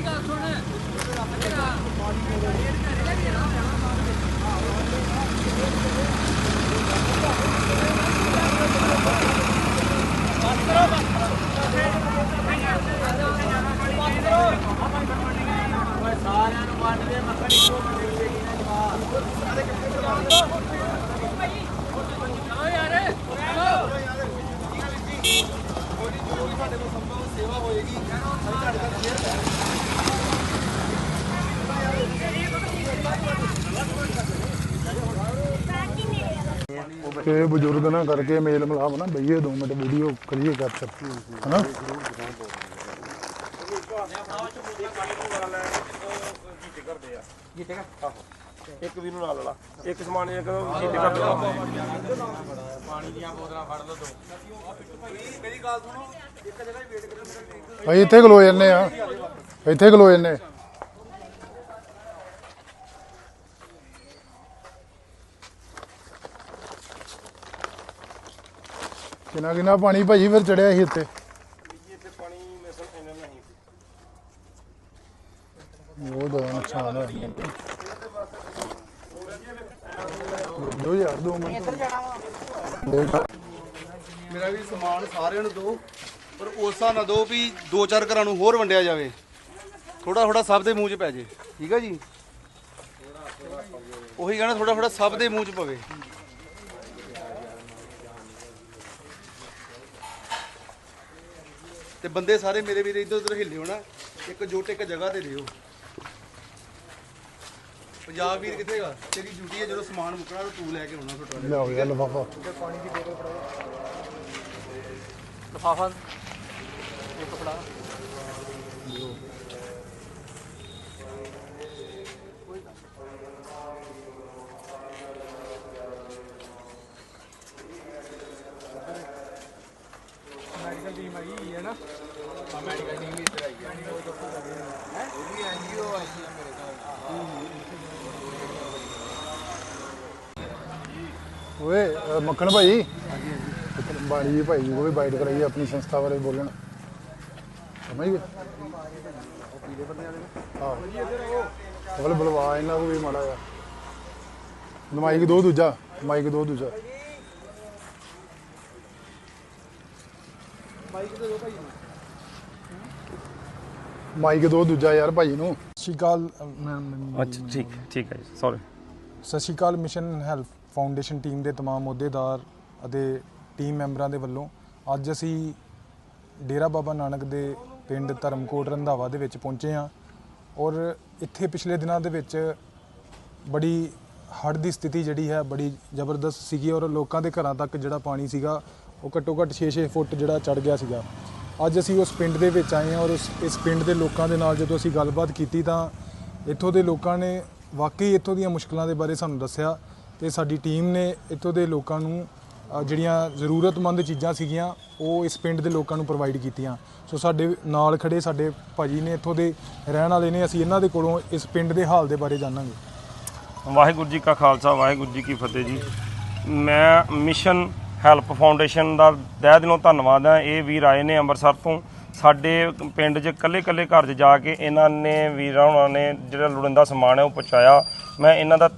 ਮੇਰੀ ਗੱਲ ਸੁਣ ਤੇਰਾ ਸਾਰਿਆਂ ਨੂੰ ਵੰਡ ਦੇ ਮੱਖਣ ਇੱਕੋ ਬੰਦੇ ਨੂੰ ਦੇਣੀ ਨਾ ਜਵਾਬ ਸਾਰੇ ਕਿੱਥੇ ਚਲਾਉਂਦੇ ਓਏ ਯਾਰ ਸਾਡੇ ਕੋਲ ਸੰਭਵ ਸੇਵਾ ਹੋਏਗੀ ਕਹਿੰਦਾ ਸਾਡੇ ਕੋਲ ਸ਼ੇਅਰ ਕਰ ਤੇ ਬਜ਼ੁਰਗ ਨਾ ਕਰਕੇ ਮੇਲ ਮਿਲਾਪ ਨਾ ਬਈਏ 2 ਮਿੰਟ ਵੀਡੀਓ ਕਰੀਏ ਕੈਪਚਰ ਹਨਾ? ਇੱਕ ਵੀ ਨੂੰ ਨਾਲ ਲਾ ਇੱਕ ਸਮਾਨ ਇੱਕ ਜੀਤੇ ਕਰ ਦੋ। ਭਾਈ ਇੱਥੇ ਖਲੋ ਜੰਨੇ ਆ। ਇੱਥੇ ਖਲੋ ਜੰਨੇ ਕਿੰਨਾ ਕਿੰਨਾ ਪਾਣੀ ਭਾਜੀ ਫਿਰ ਚੜਿਆ ਸੀ ਇੱਥੇ? ਇੱਥੇ ਪਾਣੀ ਮਿਸਲ ਇਹਨਾਂ ਨਹੀਂ ਬਹੁਤ ਜ਼ਿਆਦਾ ਨੁਕਸਾਨ ਹੋਇਆ ਦੋ ਯਾਰ ਦੋ ਮਿੰਟ। ਦੇਖ। ਮੇਰਾ ਵੀ ਸਮਾਨ ਸਾਰਿਆਂ ਨੂੰ ਦਿਓ ਪਰ ਉਸਾ ਨਾ ਦਿਓ ਵੀ ਦੋ ਚਾਰ ਘਰਾਂ ਨੂੰ ਹੋਰ ਵੰਡਿਆ ਜਾਵੇ। ਥੋੜਾ ਥੋੜਾ ਸਭ ਦੇ ਮੂੰਹ 'ਚ ਪੈ ਜੇ। ਠੀਕ ਹੈ ਜੀ? ਉਹੀ ਕਹਿਣਾ ਥੋੜਾ ਥੋੜਾ ਸਭ ਦੇ ਮੂੰਹ 'ਚ ਪਵੇ। ਤੇ ਬੰਦੇ ਸਾਰੇ ਮੇਰੇ ਵੀਰੇ ਇੱਧਰ ਉੱਧਰ ਹਿੱਲਿਓ ਨਾ ਇੱਕ ਜੋਟ ਇੱਕ ਜਗ੍ਹਾ ਤੇ ਦਿਓ। ਪੰਜਾਬ ਵੀਰ ਕਿੱਥੇ ਗਾ ਤੇਰੀ ਡਿਊਟੀ ਹੈ ਜਦੋਂ ਸਮਾਨ ਮੁੱਕਣਾ ਤਾਂ ਤੂੰ ਲੈ ਕੇ ਆਉਣਾ ਟੋਟਾ ਲਿਆਓ ਯਾਰ ਲਫਾਫਾ। ਲਫਾਫਾ। ਇੱਕ ਫੜਾ ਮੈਡੀਕਲ ਟੀਮ ਆਈ ਹੈ ਨਾ? ਮੈਡੀਕਲ ਟੀਮ ਵੀ ਇੱਧਰ ਆਈ ਹੈ ਉਹ ਵੀ ਐਨਜੀਓ ਆਈ ਹੈ ਮੇਰੇ ਕੋਲ ਓਏ ਮੱਖਣ ਭਾਈ ਹਾਂਜੀ ਭਾਈ ਉਹ ਵੀ ਬਾਈਟ ਕਰਾਈ ਆਪਣੀ ਸੰਸਥਾ ਬਾਰੇ ਬੋਲਣ। ਸਮਝ ਗਏ? ਹਾਂ ਬਲ ਬਲਵਾ ਇਹਨਾਂ ਨੂੰ ਵੀ ਮਾੜਾ ਆ ਮਾਈਕ ਦੋ ਦੂਜਾ ਮਾਈਕ ਦੋ ਦੂਜਾ। ਮਾਈਕ ਦੋ ਦੂਜਾ ਯਾਰ ਭਾਈ ਨੂੰ ਸਤਿ ਸ਼੍ਰੀ ਅਕਾਲ ਅ, ਮੈਂ- ਮੈਂ- ਅੱਛਾ ਠੀਕ ਠੀਕ ਹੈ ਜੀ ਸੌਰੀ ਸਤਿ Sri Akal mission help foundation team ਦੇ तमाम ਅਹੁਦੇਦਾਰ ਅਤੇ ਟੀਮ ਮੈਂਬਰਾਂ ਦੇ ਵੱਲੋਂ ਅੱਜ ਅਸੀਂ ਡੇਰਾ ਬਾਬਾ ਨਾਨਕ ਦੇ ਪਿੰਡ ਧਰਮਕੋਟ ਰੰਧਾਵਾ ਦੇ ਵਿੱਚ ਪਹੁੰਚੇ ਹਾਂ ਔਰ ਇੱਥੇ ਪਿਛਲੇ ਦਿਨਾਂ ਦੇ ਵਿੱਚ ਬੜੀ ਹੜ੍ਹ ਦੀ ਸਥਿਤੀ ਜਿਹੜੀ ਹੈ ਬੜੀ ਜ਼ਬਰਦਸਤ ਸੀਗੀ ਔਰ ਲੋਕਾਂ ਦੇ ਘਰਾਂ ਤੱਕ ਜਿਹੜਾ ਪਾਣੀ ਸੀਗਾ ਉਹ ਘੱਟੋ ਘੱਟ 6-6 ਫੁੱਟ ਜਿਹੜਾ ਚੜ ਗਿਆ ਸੀਗਾ। ਅੱਜ ਅਸੀਂ ਉਸ ਪਿੰਡ ਦੇ ਵਿੱਚ ਆਏ ਹਾਂ ਔਰ ਉਸ, ਇਸ ਪਿੰਡ ਦੇ ਲੋਕਾਂ ਦੇ ਨਾਲ ਜਦੋਂ ਅਸੀਂ ਗੱਲਬਾਤ ਕੀਤੀ ਤਾਂ ਇੱਥੋਂ ਦੇ ਲੋਕਾਂ ਨੇ ਵਾਕਈ ਇੱਥੋਂ ਦੀਆਂ ਮੁਸ਼ਕਲਾਂ ਦੇ ਬਾਰੇ ਸਾਨੂੰ ਦੱਸਿਆ ਤੇ ਸਾਡੀ ਟੀਮ ਨੇ ਇੱਥੋਂ ਦੇ ਲੋਕਾਂ ਨੂੰ ਜਿਹੜੀਆਂ ਜ਼ਰੂਰਤਮੰਦ ਚੀਜ਼ਾਂ ਸੀਗੀਆਂ, ਉਹ ਇਸ ਪਿੰਡ ਦੇ ਲੋਕਾਂ ਨੂੰ ਪ੍ਰੋਵਾਈਡ ਕੀਤੀਆਂ। ਸੋ ਸਾਡੇ ਨਾਲ ਖੜੇ ਸਾਡੇ ਭਾਜੀ ਨੇ ਇੱਥੋਂ ਦੇ ਰਹਿਣ ਵਾਲੇ ਨੇ, ਅਸੀਂ ਇਹਨਾਂ ਦੇ ਕੋਲੋਂ ਇਸ ਪਿੰਡ ਦੇ ਹਾਲ ਦੇ ਬਾਰੇ ਜਾਣਾਂਗੇ। ਵਾਹਿਗੁਰੂ ਜੀ ਕਾ ਖਾਲਸਾ, ਵਾਹਿਗੁਰੂ ਜੀ ਕੀ ਫਤਿਹ ਜੀ। ਮੈਂ ਮਿਸ਼ਨ ਹੈਲਪ ਫਾਊਂਡੇਸ਼ਨ ਦਾ ਤਹਿ ਦਿਲੋਂ ਧੰਨਵਾਦ ਹੈ। ਇਹ ਵੀਰ ਆਏ ਨੇ ਅੰਮ੍ਰਿਤਸਰ ਤੋਂ। ਸਾਡੇ ਪਿੰਡ 'ਚ ਕੱਲੇ ਕੱਲੇ ਘਰ 'ਚ ਜਾ ਕੇ ਇਹਨਾਂ ਨੇ ਵੀਰਾਂ ਉਹਨਾਂ ਨੇ ਜਿਹੜਾ ਲੋੜੀਂਦਾ ਸਮਾਨ ਹੈ ਉਹ ਪਹੁੰਚਾਇਆ। ਮੈਂ ਇਹਨਾਂ ਦਾ